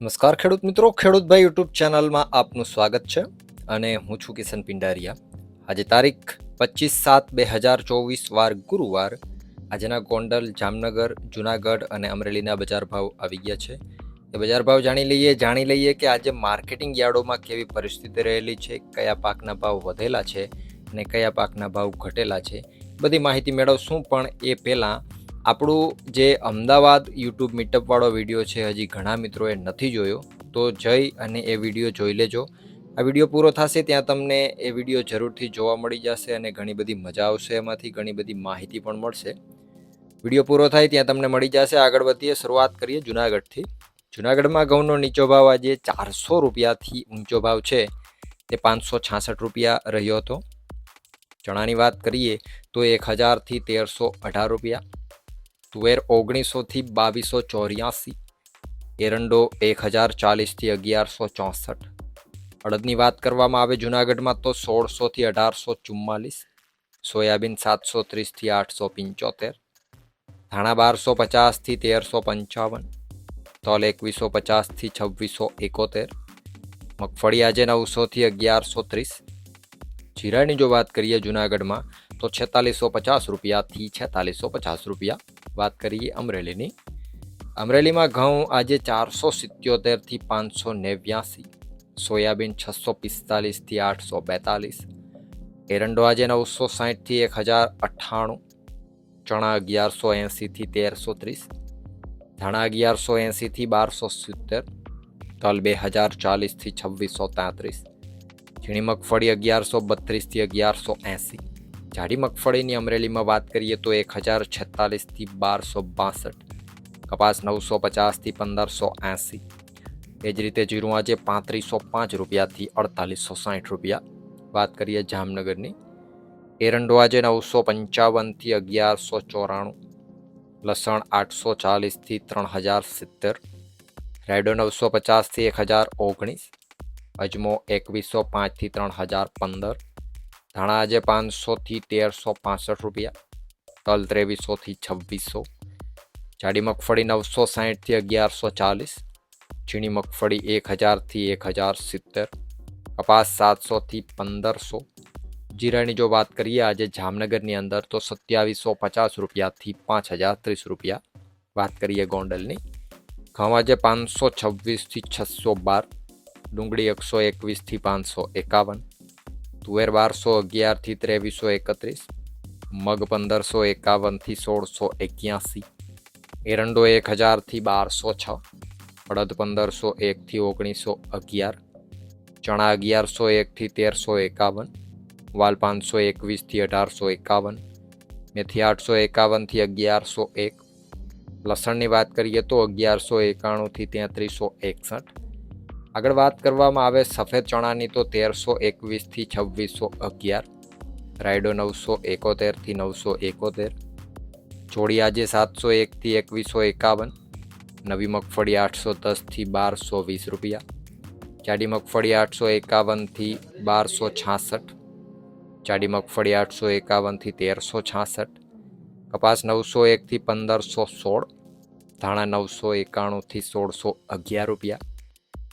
નમસ્કાર ખેડૂત મિત્રો ખેડૂતભાઈ યુટ્યુબ ચેનલમાં આપનું સ્વાગત છે અને હું છું કિશન પિંડારિયા. આજે તારીખ પચીસ સાત બે હજાર ચોવીસ, વાર ગુરુવાર. આજના ગોંડલ, જામનગર, જુનાગઢ અને અમરેલીના બજાર ભાવ આવી ગયા છે. એ બજાર ભાવ જાણી લઈએ જાણી લઈએ કે આજે માર્કેટિંગ યાર્ડોમાં કેવી પરિસ્થિતિ રહેલી છે, કયા પાકના ભાવ વધેલા છે અને કયા પાકના ભાવ ઘટેલા છે. બધી માહિતી મેળવશું, પણ એ પહેલાં આપણું જે અમદાવાદ યુટ્યુબ મીટઅપવાળો વીડિયો છે, હજી ઘણા મિત્રોએ નથી જોયો, તો જઈ અને એ વીડિયો જોઈ લેજો. આ વીડિયો પૂરો થશે ત્યાં તમને એ વીડિયો જરૂરથી જોવા મળી જશે અને ઘણી બધી મજા આવશે એમાંથી, ઘણી બધી માહિતી પણ મળશે. વીડિયો પૂરો થાય ત્યાં તમને મળી જશે. આગળ વધીએ, શરૂઆત કરીએ જુનાગઢથી. જુનાગઢમાં ઘઉંનો નીચો ભાવ આજે ચારસો રૂપિયાથી ઊંચો ભાવ છે. તે પાંચસો છાસઠ રૂપિયા રહ્યો હતો. ચણાની વાત કરીએ તો એક હજારથી તેરસો અઢાર રૂપિયા. તુવેર ઓગણીસોથી બાવીસો ચોર્યાસી. એરંડો એક હજાર ચાલીસથી અગિયારસો ચોસઠ. અડદની વાત કરવામાં આવે જુનાગઢમાં તો સોળસોથી અઢારસો ચુમ્માલીસ. સોયાબીન સાતસો ત્રીસથી આઠસો પંચોતેર. ધાણા બારસો પચાસથી તેરસો પંચાવન. તલ એકવીસો પચાસથી છવ્વીસો એકોતેર. મગફળી આજે નવસોથી અગિયારસો ત્રીસ. જીરાની જો વાત કરીએ જુનાગઢમાં, તો છેતાલીસો પચાસ રૂપિયાથી છેતાલીસો પચાસ રૂપિયા. વાત કરીએ અમરેલીની. અમરેલીમાં ઘઉં આજે ચારસો સિત્યોતેરથી પાંચસો નેવ્યાસી, સોયાબીન છસો પિસ્તાલીસથી આઠસો બેતાલીસ, એરંડો આજે નવસો સાહીઠથી એક હજાર અઠ્ઠાણું, ચણા અગિયારસો એંસીથી તેરસો ત્રીસ, ધાણા અગિયારસો એંસીથી બારસો સિત્તેર, તલ બે હજાર ચાલીસથી છવ્વીસો તેત્રીસ, ઝીણી મગફળી અગિયારસો બત્રીસથી અગિયારસો એંસી જાડી મગફળીની અમરેલીમાં વાત કરીએ તો એક હજાર છેતાલીસથી બારસો બાસઠ, કપાસ નવસો પચાસથી પંદરસો એંસી. એ જ રીતે જીરું આજે પાંત્રીસો પાંચ રૂપિયાથી અડતાલીસો સાઠ રૂપિયા. વાત કરીએ જામનગરની. એરંડો આજે નવસો પંચાવનથી અગિયારસો ચોરાણું, લસણ આઠસો ચાલીસથી ત્રણ હજાર સિત્તેર રેડો નવસો પચાસથી એક હજાર ઓગણીસ, અજમો એકવીસો પાંચથી ત્રણ હજાર પંદર ધાણા આજે પાંચસોથી તેરસો પાસઠ રૂપિયા, તલ ત્રેવીસોથી છવ્વીસો, જાડી મગફળી નવસો સાહીઠથી અગિયારસો ચાલીસ, ઝીણી મગફળી એક હજારથી એક હજાર સિત્તેર, કપાસ સાતસોથી પંદરસો. જીરાની જો વાત કરીએ, આજે જામનગરની અંદર તો સત્યાવીસો પચાસ રૂપિયાથી પાંચ હજાર ત્રીસ રૂપિયા વાત કરીએ ગોંડલની. ઘઉં આજે પાંચસો છવ્વીસથી છસો બાર, ડુંગળી એકસો એકવીસથી પાંચસો એકાવન તુવેર બારસો અગિયારથી ત્રેવીસો એકત્રીસ મગ પંદરસો એકાવનથી સોળસો એક્યાસી એરંડો એક હજારથી બારસો છ અડદ પંદરસો એકથી ઓગણીસો અગિયાર ચણા અગિયારસો એકથી તેરસો એકાવન વાલ પાંચસો એકવીસથી અઢારસો એકાવન મેથી આઠસો એકાવનથી અગિયારસો એક લસણની વાત કરીએ તો અગિયારસો એકાણુંથી તેત્રીસો એકસઠ આગળ વાત કરવામાં આવે સફેદ ચણાની તો તેરસો એકવીસથી છવ્વીસો અગિયાર, રાયડો નવસો એકોતેરથી નવસો એકોતેર ચોળી આજે સાતસો એકથી એકવીસો એકાવન, નવી મગફળી આઠસો દસથી બારસો વીસ રૂપિયા, જાડી મગફળી આઠસો એકાવનથી બારસો છાસઠ, જાડી મગફળી આઠસો એકાવનથી તેરસો છાસઠ, કપાસ નવસો એકથી પંદરસો સોળ, ધાણા નવસો એકાણુંથી સોળસો અગિયાર રૂપિયા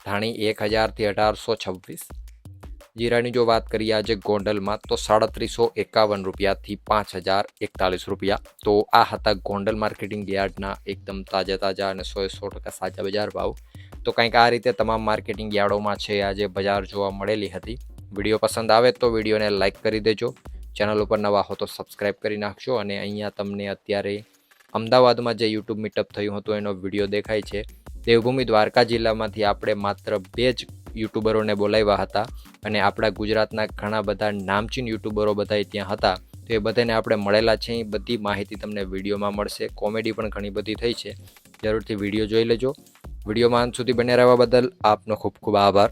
ધાણી એક હજારથી અઢારસો છવ્વીસ. જીરાની જો વાત કરીએ આજે ગોંડલમાં, તો સાડત્રીસો એકાવન રૂપિયાથી પાંચ હજાર એકતાલીસ રૂપિયા. તો આ હતા ગોંડલ માર્કેટિંગ યાર્ડના એકદમ તાજા તાજા અને સો સો ટકા સાચા બજાર ભાવ. તો કંઈક આ રીતે તમામ માર્કેટિંગ યાર્ડોમાં છે આજે બજાર જોવા મળેલી હતી. વીડિયો પસંદ આવે તો વિડીયોને લાઇક કરી દેજો. ચેનલ ઉપર નવા હો તો સબસ્ક્રાઈબ કરી નાખજો. અને અહીંયા તમને અત્યારે અમદાવાદમાં જે યુટ્યુબ મીટઅપ થયું હતું, એનો વીડિયો દેખાય છે. દેવભૂમિ દ્વારકા જિલ્લામાંથી આપણે માત્ર બે જ યુટ્યુબરોને બોલાવ્યા હતા અને આપણા ગુજરાતના ઘણા બધા નામચીન યુટ્યુબરો બધા ત્યાં હતા. તો એ બધાને આપણે મળેલા છે. એ બધી માહિતી તમને વિડીયોમાં મળશે. કોમેડી પણ ઘણી બધી થઈ છે. જરૂરથી વીડિયો જોઈ લેજો. વિડીયોમાં અંત સુધી બને રહેવા બદલ આપનો ખૂબ ખૂબ આભાર.